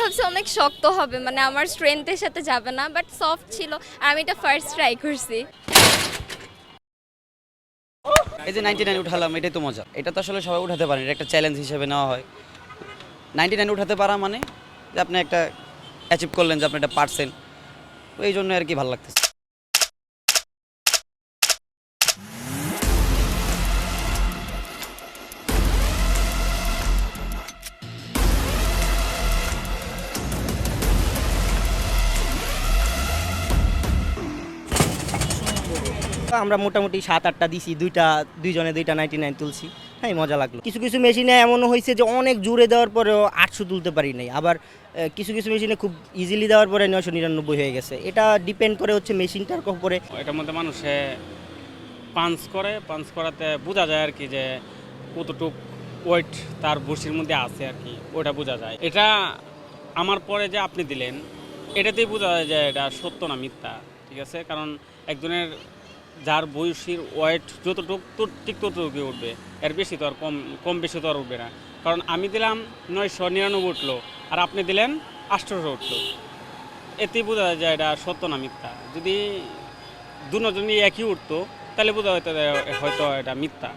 ভাবছি অনেক শক্ত হবে মানে আমার স্ট্রেংথের সাথে যাবে না বাট সফট ছিল। আর আমি এটা ফার্স্ট ট্রাই করছি। এই যে নাইনটি নাইন উঠালাম, এটাই তো মজা। এটা তো আসলে সবাই উঠাতে পারেন, এটা একটা চ্যালেঞ্জ হিসেবে নেওয়া হয়। নাইনটি নাইন উঠাতে পারা মানে যে আপনি একটা অ্যাচিভ করলেন যে আপনি এটা পারছেন। তো এই জন্য আর কি ভালো লাগতেছে। আমরা মোটামুটি সাত আটটা দিছি দুইটা দুইজনে দুইটা নাইনটি নাইন তুলছি। হ্যাঁ মজা লাগল। কিছু কিছু মেশিনে এমনও হয়েছে যে অনেক জোরে দেওয়ার পরেও আটশো তুলতে পারি নাই। আবার কিছু কিছু মেশিনে খুব ইজিলি দেওয়ার পরে নয়শো নিরানব্বই হয়ে গেছে। এটা ডিপেন্ড করে হচ্ছে মেশিনটার উপরে। এটার মধ্যে মানুষে পাঞ্চ করে পাঞ্চ করাতে বোঝা যায় আর কি যে কতটুক ওয়েট তার বসির মধ্যে আছে আর কি ওটা বোঝা যায়। এটা আমার পরে যে আপনি দিলেন এটাতেই বোঝা যায় যে এটা সত্য না মিথ্যা ঠিক আছে? কারণ একজনের যার বয়সীর ওয়েট যতটুক ঠিক ততটুকুই উঠবে। এর বেশি তো আর কম কম বেশি তো আর উঠবে না। কারণ আমি দিলাম নয়শো নিরানব্বই উঠল, আর আপনি দিলেন আষ্টশো উঠল। এতেই বোঝা যায় এটা সত্য না মিথ্যা। যদি দুজনই একই উঠতো, তাহলে বোঝা হয়তো হয়তো এটা মিথ্যা।